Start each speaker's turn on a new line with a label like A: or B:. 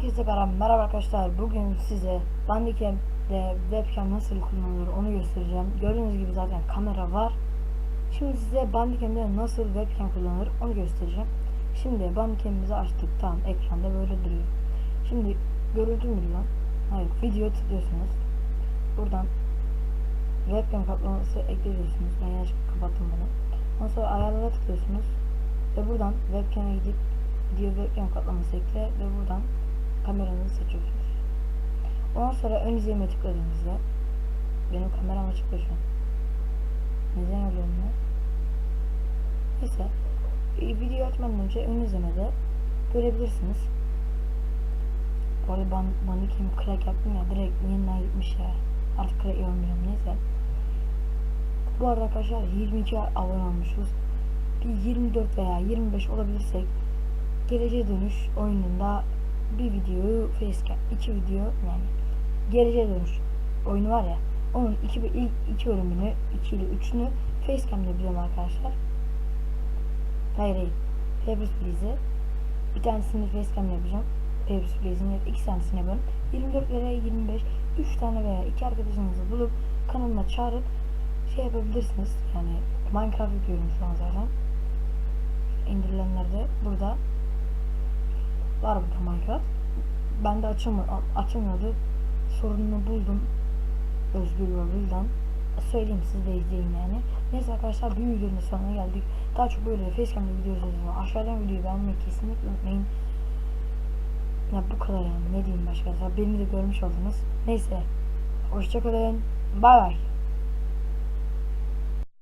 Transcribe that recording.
A: Tekrar merhaba arkadaşlar. Bugün size Bandicam'de webcam nasıl kullanılır onu göstereceğim. Gördüğünüz gibi zaten kamera var. Şimdi size Bandicam'de nasıl webcam kullanılır onu göstereceğim. Şimdi Bandicam'imizi açtık. Tamam ekranda böyle duruyor. Şimdi görüntü mü lan? Hayır video tıklıyorsunuz. Buradan webcam kaplaması ekliyorsunuz. Ben yanlışlıkla kapattım bunu. Ondan sonra ayarlara tıklıyorsunuz. Ve buradan webcam'e gidip video webcam kaplaması ekle ve buradan kameranızı seçiyorsunuz. Ondan sonra ön izleme tıkladığınızda benim kameram açık da şu an. Neden öyle oluyor? Neyse video açmadan önce ön izlemede görebilirsiniz. Bu arada ben Bandicam crack yaptım ya direkt yeniden gitmiş ya. Artık crack yapmıyorum neyse. Bu arada arkadaşlar 22 abone olmuşuz. Bir 24 veya 25 olabilirsek Geleceğe Dönüş oyununda bir videoyu facecam, iki video yani Geleceğe Dönüş oyunu var ya onun iki, ilk iki bölümünü, iki ile üçünü facecam'da yapacağım arkadaşlar. Hayır hayır. Papers, Please'i bir tanesini facecam'da yapacağım. Papers, Please'in iki tanesini yapıyorum. 24 veya 25, 3 tane veya iki arkadaşınızı bulup kanalıma çağırıp şey yapabilirsiniz. Yani Minecraft yüklüyorum şu an zaten. İndirilenlerde burada var burada Minecraft. Ben de açılmadı, açılmadı. Sorununu buldum. Özgür yoluyla. Söyleyeyim siz de izleyin yani. Neyse arkadaşlar bir videonun sonuna geldik. Daha çok böyle facecam'da video izlediğiniz aşağıdan videoyu beğenmeyi kesinlikle unutmayın. Ya bu kadar yani ne diyeyim başka. Beni de görmüş oldunuz. Neyse. Hoşçakalın. Bay bay.